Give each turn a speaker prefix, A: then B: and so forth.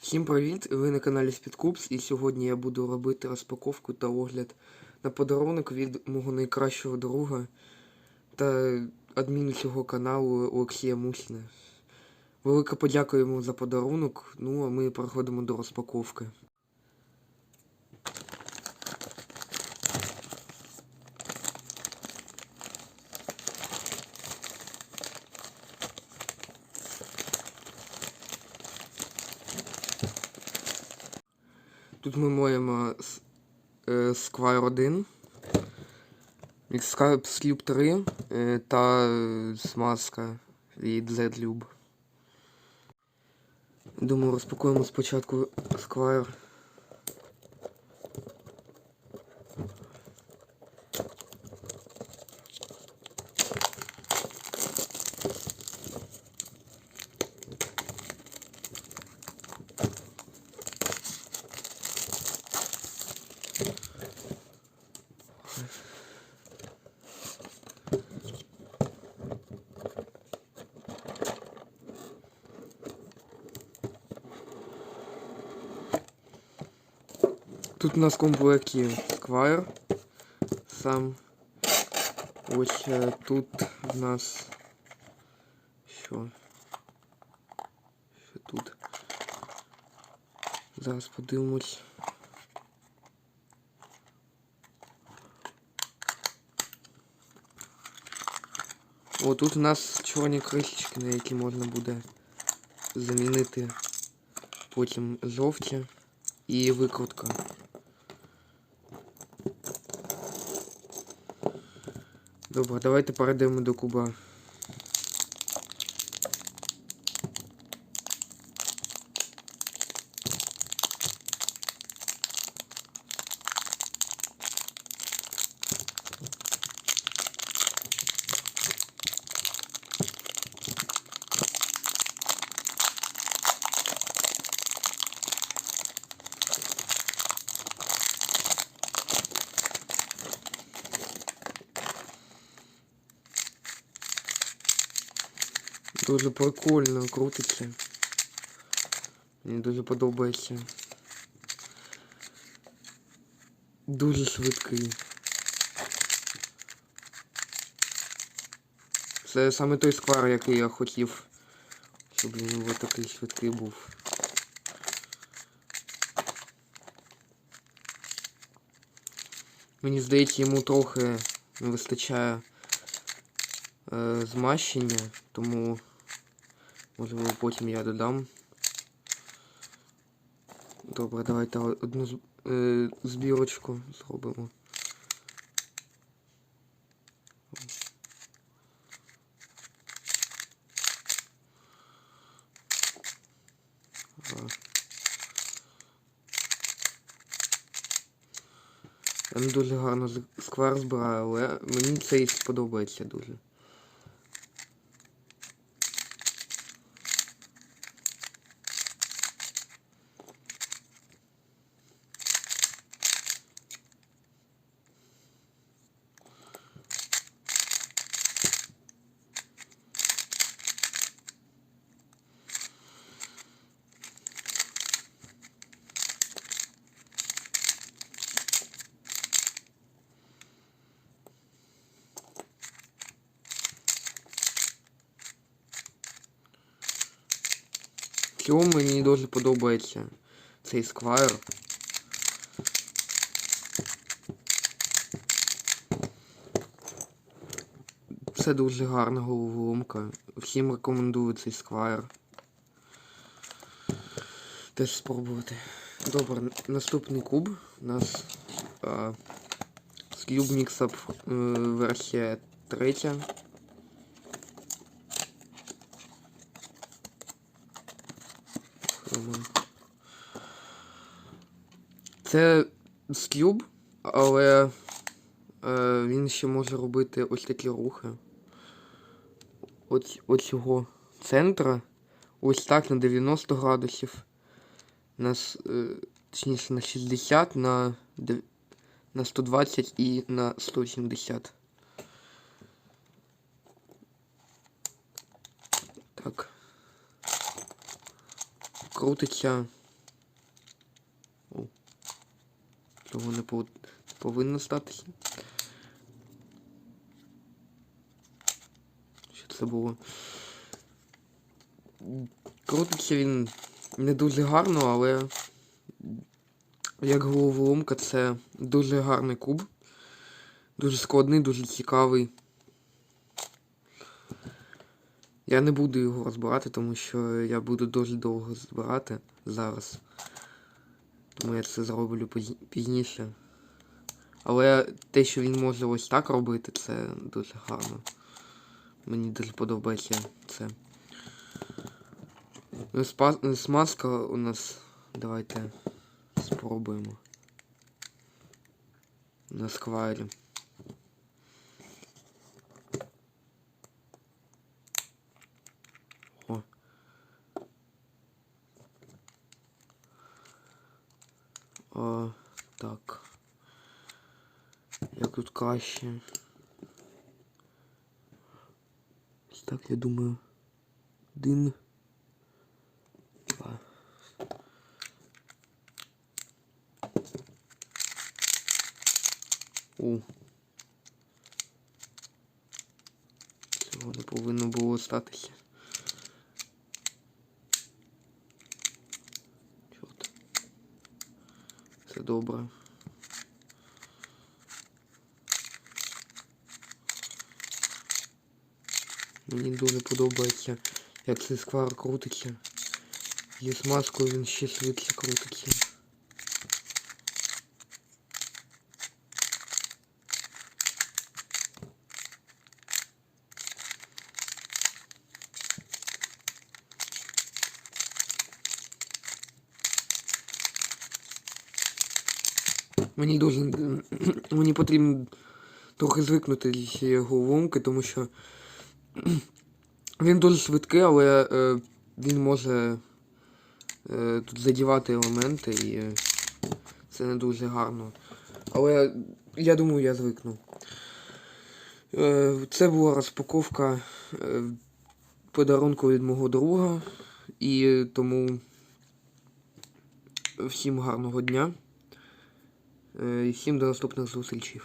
A: Всім привіт! Ви на каналі Спідкупс і сьогодні я буду робити розпаковку та огляд на подарунок від мого найкращого друга та адміну цього каналу Олексія Мусіна. Велика подяка йому за подарунок, ну а ми переходимо до розпаковки. Тут ми маємо Squire 1, Xscape Slip 3 е, та е, смазка від Z-Lube. Думаю, розпакуємо спочатку Squire. Тут у нас в комплекті Squire. Сам. Ось е, тут в нас. Що? Що тут? Зараз подивимось. О, тут у нас чорні кришечки, на які можна буде замінити потім жовті і викрутка. Добре, давайте перейдемо до куба. Дуже прикольно крутиться. Мені дуже подобається. Дуже швидкий. Це саме той сквар, який я хотів, щоб він ось такий швидкий був. Мені здається, йому трохи не вистачає е, змащення, тому можливо потім я додам. Добре, давайте одну е, збірочку зробимо. Я не дуже гарно сквер збираю, але мені цей сподобається дуже. В цілому мені дуже подобається цей сквайр. Це дуже гарна головоломка. Всім рекомендую цей сквайр. Теж спробувати. Добре, наступний куб у нас а, з Cube е, версія третя. Це скюб, але е, він ще може робити ось такі рухи. От, от цього центра. Ось так на 90 градусів. На, е, точніше на 60, на, на 120 і на 170. Так. Крутиться Цього не повинно статися. Що це було? Крутиться він не дуже гарно, але як головоломка це дуже гарний куб. Дуже складний, дуже цікавий. Я не буду його розбирати, тому що я буду дуже довго збирати зараз. Тому я це зроблю пізніше. Але те, що він може ось так робити, це дуже гарно. Мені дуже подобається це. Ну, Смазка у нас. Давайте спробуємо. На сквайрі. О, так. Як тут. Ось Так, я думаю. Один. Два. У. Цього не повинно було статися. Все добре. Мені дуже подобається, як цей сквар крутиться. І з маскою він ще швидше крутиться. Мені дуже мені потрібно трохи звикнути з цієї головоломки, тому що він дуже швидкий, але е, він може е, тут задівати елементи і е, це не дуже гарно. Але я думаю, я звикну. Е, це була розпаковка е, подарунку від мого друга. І тому всім гарного дня. Е, всім до наступних зустрічей.